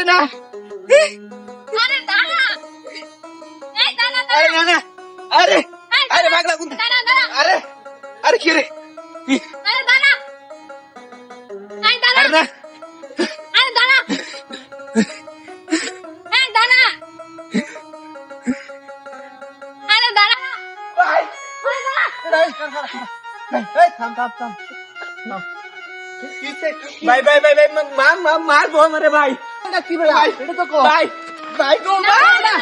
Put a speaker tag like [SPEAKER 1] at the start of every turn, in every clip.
[SPEAKER 1] আরে না
[SPEAKER 2] আরে দাঁড়া এই দাঁড়া
[SPEAKER 1] আরে
[SPEAKER 2] দাঁড়া
[SPEAKER 1] না না আরে
[SPEAKER 2] এই,
[SPEAKER 1] আরে
[SPEAKER 2] দাঁড়া,
[SPEAKER 1] পাগলা কোন
[SPEAKER 2] দাঁড়া দাঁড়া
[SPEAKER 1] আরে আরে কি রে
[SPEAKER 2] আরে দাঁড়া এই দাঁড়া
[SPEAKER 1] আরে না
[SPEAKER 2] আরে দাঁড়া এই দাঁড়া আরে দাঁড়া
[SPEAKER 1] ভাই
[SPEAKER 2] আরে দাঁড়া
[SPEAKER 1] এই থাম থাম থাম ভাই ভাই ভাই ভাই মার মার মার বো আমারে ভাই কি ভাই এটা তো কো ভাই ভাই গো ভাই
[SPEAKER 2] না,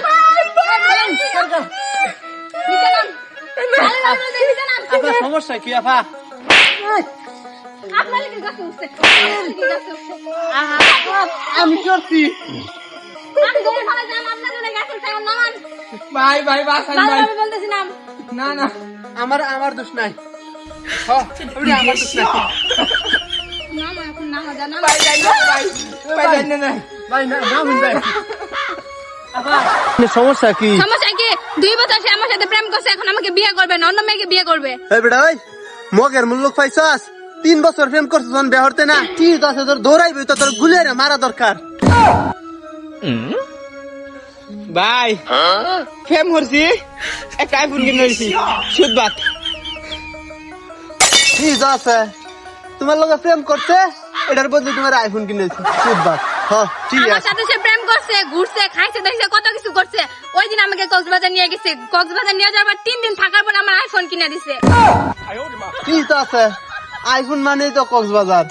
[SPEAKER 1] আপনার সমস্যা কি আপা আমি করছি ভাই ভাই বাসান ভাই না না আমার আমার দোষ নাই হ্যাঁ আমার দোষ না যাই না না ভাই না না মুন ভাই সমস্যা কি?
[SPEAKER 2] সমস্যা কি? দুই বছর সে আমার সাথে প্রেম করছে এখন আমাকে বিয়ে করবে না অন্য মেয়েকে বিয়ে করবে।
[SPEAKER 3] এই বেটা ওই মগের মূল্য পাইছস? তিন বছর প্রেম করছিস যখন বিয়ে হতে না? ঠিক আছে তোর দৌড়াইবি তো তোর গুলে রে মারা দরকার।
[SPEAKER 1] ভাই একটা আইফোন কিনে সুদ বাত
[SPEAKER 3] আছে তোমার লগে প্রেম করছে এটার বদলে তোমার আইফোন কিনেছি হ ঠিক
[SPEAKER 2] আমার
[SPEAKER 3] আছে।
[SPEAKER 2] সাথে সে প্রেম করছে ঘুরছে খাইছে দেখছে কত কিছু করছে। ওই দিন আমাকে কক্সবাজার নিয়ে গেছে। কক্সবাজার নিয়ে যাওয়ার পর তিন দিন থাকার পর আমার আইফোন কিনে দিছে।
[SPEAKER 3] ঠিক আছে। আইফোন মানেই তো কক্সবাজার।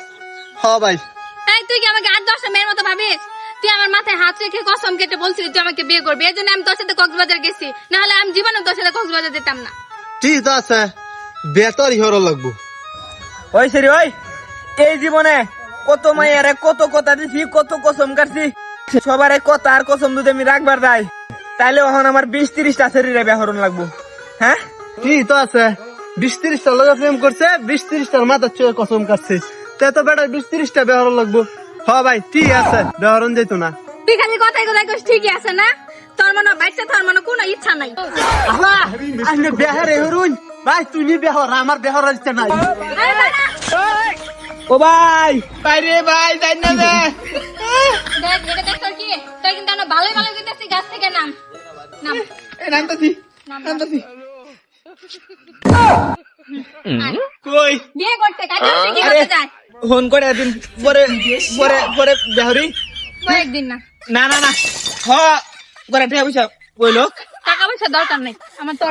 [SPEAKER 3] হ ভাই।
[SPEAKER 2] এই তুই কি আমাকে আট দশটা মেয়ের মতো ভাবিস? তুই আমার মাথায় হাত রেখে কসম কেটে বলছিলি তুই আমাকে বিয়ে করবি। এই জন্য আমি তোর সাথে কক্সবাজার গেছি। নাহলে আমি জীবনে তোর সাথে কক্সবাজার যেতাম না।
[SPEAKER 3] ঠিক আছে। বেতর হিরো লাগবো।
[SPEAKER 1] ওই সরি ওই। এই জীবনে কত মাইয়ারে কত কথা দিছি কত কসম কাটছি। সবার কথা আর কসম যদি আমি রাখবার যাই তাহলে এখন আমার বিশ তিরিশটা শরীরে ব্যাহরণ লাগবো। হ্যাঁ?
[SPEAKER 3] ঠিক তো আছে? বিশ তিরিশটা লগে প্রেম করছে বিশ তিরিশটার মাথার চোখে কসম কাটছে। তে তো বেটা বিশ তিরিশটা বেহরণ লাগবো। হ ভাই ঠিক আছে বেহরণ যেত না।
[SPEAKER 2] তুই খালি কথাই কথাই কইস ঠিকই আছে না? তোর মনে হয় বাচ্চা তোর মনে কোনো ইচ্ছা নাই।
[SPEAKER 3] আহা আইনে বেহারে হরুন। ভাই তুই নি বেহর আমার বেহর ইচ্ছা নাই।
[SPEAKER 1] ও ভাই। ভাই রে ভাই যাই না রে।
[SPEAKER 2] দেখ এটা দেখ তোর কি? তোর কিন্তু আমরা ভালোই ভালো কইতেছি গাছ থেকে নাম। নাম।
[SPEAKER 1] এই নামতাছি।
[SPEAKER 2] নাম।
[SPEAKER 1] নামতাছি।
[SPEAKER 2] আয়।
[SPEAKER 1] কই?
[SPEAKER 2] বিয়ে করতে কাকে কি করতে যায়?
[SPEAKER 1] ফোন করে একদিন পরে পরে পরে বেহরি।
[SPEAKER 2] কয়েকদিন না।
[SPEAKER 1] না না না। হ করে ঠেয়া বুঝা বইলো।
[SPEAKER 2] টাকা পয়সা দরকার নেই আমার তো।